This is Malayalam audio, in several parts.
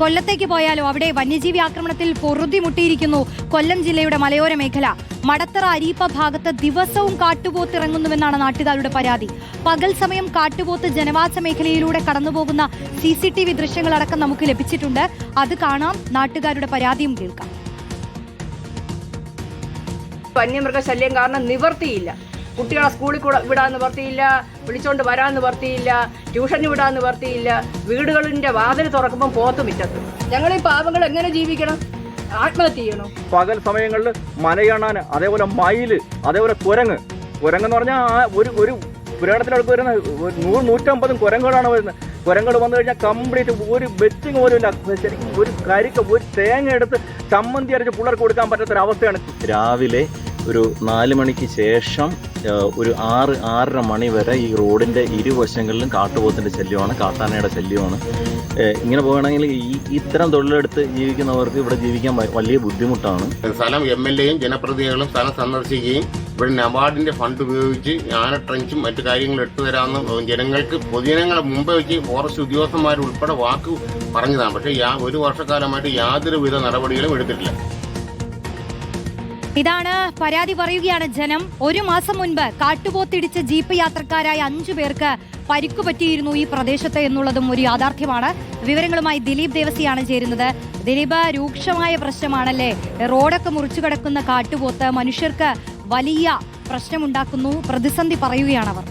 കൊല്ലത്തേക്ക് പോയാലോ? അവിടെ വന്യജീവി ആക്രമണത്തിൽ പൊറുതിമുട്ടിയിരിക്കുന്നു കൊല്ലം ജില്ലയുടെ മലയോര മേഖല. മടത്തറ അരീപ്പ ഭാഗത്ത് ദിവസവും കാട്ടുപോത്ത് ഇറങ്ങുന്നുവെന്നാണ് നാട്ടുകാരുടെ പരാതി. പകൽ സമയം കാട്ടുപോത്ത് ജനവാസ മേഖലയിലൂടെ കടന്നുപോകുന്ന സി സി ടി വി ദൃശ്യങ്ങളടക്കം നമുക്ക് ലഭിച്ചിട്ടുണ്ട്. അത് കാണാം. നാട്ടുകാരുടെ പരാതിയും കേൾക്കാം. വന്യമൃഗശല്യം കാരണം നിവർത്തിയില്ല. കുട്ടികളെ സ്കൂളിൽ കൂടെ വിടാൻ നിവർത്തിയില്ല വിളിച്ചോണ്ട് വരാൻ നിവർത്തിയില്ല ട്യൂഷന് വിടാൻ നിവർത്തിയില്ല വീടുകളിന്റെ വാതിൽ തുറക്കുമ്പോൾ പോത്ത് മുറ്റത്ത്. ഞങ്ങൾ ഈ പാവങ്ങൾ എങ്ങനെ ജീവിക്കണം? ആത്മഹത്യ ചെയ്യണം? പകൽ സമയങ്ങളിൽ മനയണ്ണാൻ അതേപോലെ മയിൽ അതേപോലെ കുരങ്ങ്. കുരങ്ങ് എന്ന് പറഞ്ഞാൽ ആ ഒരു ഒരു പുരാണത്തിനടുത്ത് വരുന്ന ഒരു നൂറ് നൂറ്റമ്പതും കുരങ്ങുകളാണ് വരുന്നത്. കുരങ്ങൾ വന്നു കഴിഞ്ഞാൽ കംപ്ലീറ്റ് ഒരു ബെറ്റിങ് പോലും ഇല്ല. ശരിക്കും ഒരു കരിക്ക ഒരു തേങ്ങ എടുത്ത് ചമ്മന്തി അരച്ച് പിള്ളേർക്ക് കൊടുക്കാൻ പറ്റാത്തൊരവസ്ഥയാണ്. രാവിലെ ഒരു നാല് മണിക്ക് ശേഷം ഒരു ആറ് ആറര മണി വരെ ഈ റോഡിന്റെ ഇരുവശങ്ങളിലും കാട്ടുപോത്തിന്റെ ശല്യമാണ് കാട്ടാനയുടെ ശല്യമാണ്. ഇങ്ങനെ പോവുകയാണെങ്കിൽ ഈ ഇത്തരം തൊഴിലെടുത്ത് ജീവിക്കുന്നവർക്ക് ഇവിടെ ജീവിക്കാൻ വലിയ ബുദ്ധിമുട്ടാണ്. സ്ഥലം എം എൽ എയും ജനപ്രതിനിധികളും സ്ഥലം സന്ദർശിക്കുകയും ഇവിടെ നബാർഡിന്റെ ഫണ്ട് ഉപയോഗിച്ച് ആന ട്രഞ്ചും മറ്റു കാര്യങ്ങൾ എടുത്തു തരാമെന്ന് ജനങ്ങൾക്ക് പൊതുജനങ്ങളെ മുമ്പ് വെച്ച് ഫോറസ്റ്റ് ഉദ്യോഗസ്ഥന്മാരുൾപ്പെടെ വാക്ക് പറഞ്ഞതാണ്. പക്ഷേ ഒരു വർഷക്കാലമായിട്ട് യാതൊരുവിധ നടപടികളും എടുത്തിട്ടില്ല. ഇതാണ് പരാതി പറയുകയാണ് ജനം. ഒരു മാസം മുൻപ് കാട്ടുപോത്തിടിച്ച ജീപ്പ് യാത്രക്കാരായ അഞ്ചു പേർക്ക് പരിക്കു പറ്റിയിരുന്നു ഈ പ്രദേശത്ത് എന്നുള്ളതും ഒരു യാഥാർത്ഥ്യമാണ്. വിവരങ്ങളുമായി ദിലീപ് ദേവസിയാണ് ചേരുന്നത്. ദിലീപ് രൂക്ഷമായ പ്രശ്നമാണല്ലേ? റോഡൊക്കെ മുറിച്ചു കിടക്കുന്ന കാട്ടുപോത്ത് മനുഷ്യർക്ക് വലിയ പ്രശ്നമുണ്ടാക്കുന്നു. പ്രതിസന്ധി പറയുകയാണ് അവർ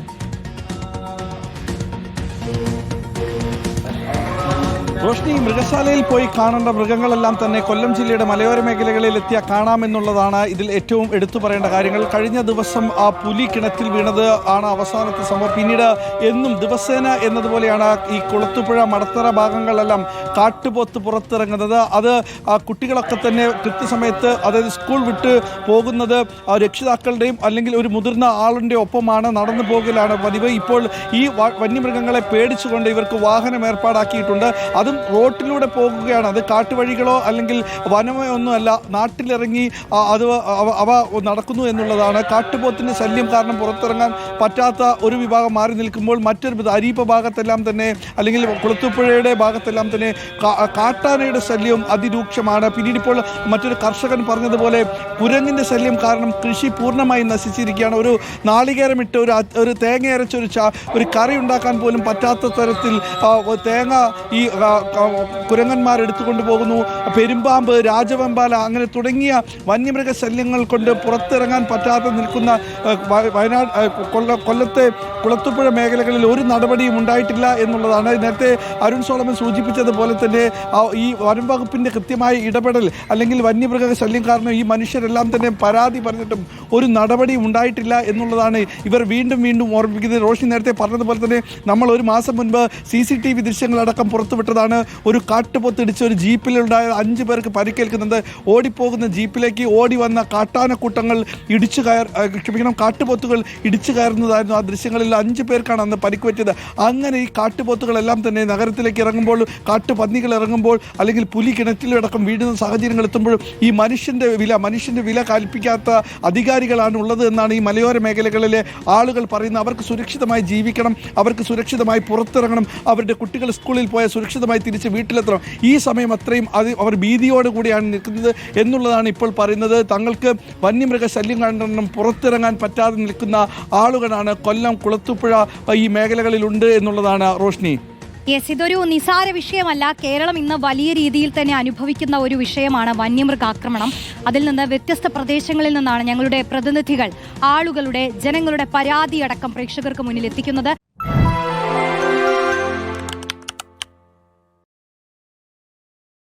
റോഷ്നി മൃഗശാലയിൽ പോയി കാണേണ്ട മൃഗങ്ങളെല്ലാം തന്നെ കൊല്ലം ജില്ലയുടെ മലയോര മേഖലകളിൽ എത്തിയ കാണാമെന്നുള്ളതാണ് ഇതിൽ ഏറ്റവും എടുത്തു പറയേണ്ട കാര്യങ്ങൾ. കഴിഞ്ഞ ദിവസം ആ പുലി കിണറ്റിൽ വീണത് ആണ് അവസാനത്തെ സംഭവം. പിന്നീട് എന്നും ദിവസേന എന്നതുപോലെയാണ് ഈ കുളത്തുപുഴ മടത്തറ ഭാഗങ്ങളെല്ലാം കാട്ടുപോത്ത് പുറത്തിറങ്ങുന്നത്. അത് ആ കുട്ടികളൊക്കെ തന്നെ കൃത്യസമയത്ത് അതായത് സ്കൂൾ വിട്ട് പോകുന്നത് രക്ഷിതാക്കളുടെയും അല്ലെങ്കിൽ ഒരു മുതിർന്ന ആളിന്റെ ഒപ്പമാണ്. നടന്നു പോകലാണ് പതിവ്. ഇപ്പോൾ ഈ വന്യമൃഗങ്ങളെ പേടിച്ചുകൊണ്ട് ഇവർക്ക് വാഹനം ഏർപ്പാടാക്കിയിട്ടുണ്ട്. അതും റോട്ടിലൂടെ പോകുകയാണ്. അത് കാട്ടുവഴികളോ അല്ലെങ്കിൽ വനമോ ഒന്നുമല്ല നാട്ടിലിറങ്ങി അത് അവ നടക്കുന്നു എന്നുള്ളതാണ്. കാട്ടുപോത്തിന്റെ ശല്യം കാരണം പുറത്തിറങ്ങാൻ പറ്റാത്ത ഒരു വിഭാഗം മാറി നിൽക്കുമ്പോൾ മറ്റൊരു അരീപ്പ ഭാഗത്തെല്ലാം തന്നെ അല്ലെങ്കിൽ കുളത്തുപുഴയുടെ ഭാഗത്തെല്ലാം തന്നെ കാട്ടാനയുടെ ശല്യവും അതിരൂക്ഷമാണ്. പിന്നീട് ഇപ്പോൾ മറ്റൊരു കർഷകൻ പറഞ്ഞതുപോലെ കുരങ്ങിന്റെ ശല്യം കാരണം കൃഷി പൂർണമായി നശിച്ചിരിക്കുകയാണ്. ഒരു നാളികേരമിട്ട് ഒരു ഒരു തേങ്ങ അരച്ച ഒരു ചാ ഒരു കറി ഉണ്ടാക്കാൻ പോലും പറ്റാത്ത തരത്തിൽ തേങ്ങ ഈ കുരങ്ങന്മാർ എടുത്തുകൊണ്ട് പോകുന്നു. പെരുമ്പാമ്പ് രാജവെമ്പാല അങ്ങനെ തുടങ്ങിയ വന്യമൃഗ ശല്യങ്ങൾ കൊണ്ട് പുറത്തിറങ്ങാൻ പറ്റാതെ നിൽക്കുന്ന വയനാട് കൊല്ലത്തെ കുളത്തുപുഴ മേഖലകളിൽ ഒരു നടപടിയും ഉണ്ടായിട്ടില്ല എന്നുള്ളതാണ്. നേരത്തെ അരുൺ സോളമൻ സൂചിപ്പിച്ചതുപോലെ തന്നെ ഈ വനം വകുപ്പിന്റെ കൃത്യമായ ഇടപെടൽ അല്ലെങ്കിൽ വന്യമൃഗ ശല്യം കാരണം ഈ മനുഷ്യരെല്ലാം തന്നെ പരാതി പറഞ്ഞിട്ടും ഒരു നടപടി ഉണ്ടായിട്ടില്ല എന്നുള്ളതാണ് ഇവർ വീണ്ടും വീണ്ടും ഓർമ്മിപ്പിക്കുന്നത്. റോഷി നേരത്തെ പറഞ്ഞതുപോലെ തന്നെ നമ്മൾ ഒരു മാസം മുൻപ് സി സി ടി വി ദൃശ്യങ്ങളടക്കം പുറത്തുവിട്ടതാണ്. ഒരു കാട്ടുപൊത്തിടിച്ച് ഒരു ജീപ്പിലുണ്ടായ അഞ്ച് പേർക്ക് പരിക്കേൽക്കുന്നത്. ഓടിപ്പോകുന്ന ജീപ്പിലേക്ക് ഓടി വന്ന കാട്ടാനക്കൂട്ടങ്ങൾ ഇടിച്ചു കയർ ക്ഷമിക്കണം കാട്ടുപൊത്തുകൾ ഇടിച്ചു കയറുന്നതായിരുന്നു ആ ദൃശ്യങ്ങളിൽ അഞ്ച് പേർക്കാണ് അന്ന് പരിക്ക് പറ്റിയത്. അങ്ങനെ ഈ കാട്ടുപോത്തുകളെല്ലാം തന്നെ നഗരത്തിലേക്ക് ഇറങ്ങുമ്പോൾ കാട്ടുപന്നികൾ ഇറങ്ങുമ്പോൾ അല്ലെങ്കിൽ പുലി കിണറ്റിലടക്കം വീഴുന്ന സാഹചര്യങ്ങൾ എത്തുമ്പോഴും ഈ മനുഷ്യന്റെ വില മനുഷ്യന്റെ വില കൽപ്പിക്കാത്ത അധികാരികളാണ് ഉള്ളത് എന്നാണ് ഈ മലയോര മേഖലകളിലെ ആളുകൾ പറയുന്നത്. അവർക്ക് സുരക്ഷിതമായി ജീവിക്കണം അവർക്ക് സുരക്ഷിതമായി പുറത്തിറങ്ങണം അവരുടെ കുട്ടികൾ സ്കൂളിൽ പോയാൽ സുരക്ഷിതമായി തിരിച്ച് വീട്ടിലെത്തണം. ഈ സമയം അത്രയും അത് അവർ ഭീതിയോട് കൂടിയാണ് നിൽക്കുന്നത് എന്നുള്ളതാണ് ഇപ്പോൾ പറയുന്നത്. തങ്ങൾക്ക് വന്യമൃഗ ശല്യം കാരണം പുറത്തിറങ്ങാൻ പറ്റാതെ നിൽക്കുന്ന ആളുകളാണ് കൊല്ലം കുളത്തുപുഴ ഈ മേഖലകളിലുണ്ട് എന്നുള്ളതാണ് റോഷ്നി. യെസ് ഇതൊരു നിസാര വിഷയമല്ല. കേരളം ഇന്ന് വലിയ രീതിയിൽ തന്നെ അനുഭവിക്കുന്ന ഒരു വിഷയമാണ് വന്യമൃഗാക്രമണം അതിൽ നിന്ന് വ്യത്യസ്ത പ്രദേശങ്ങളിൽ നിന്നാണ് ഞങ്ങളുടെ പ്രതിനിധികൾ ആളുകളുടെ ജനങ്ങളുടെ പരാതിയടക്കം പ്രേക്ഷകർക്ക് മുന്നിൽ എത്തിക്കുന്നത്.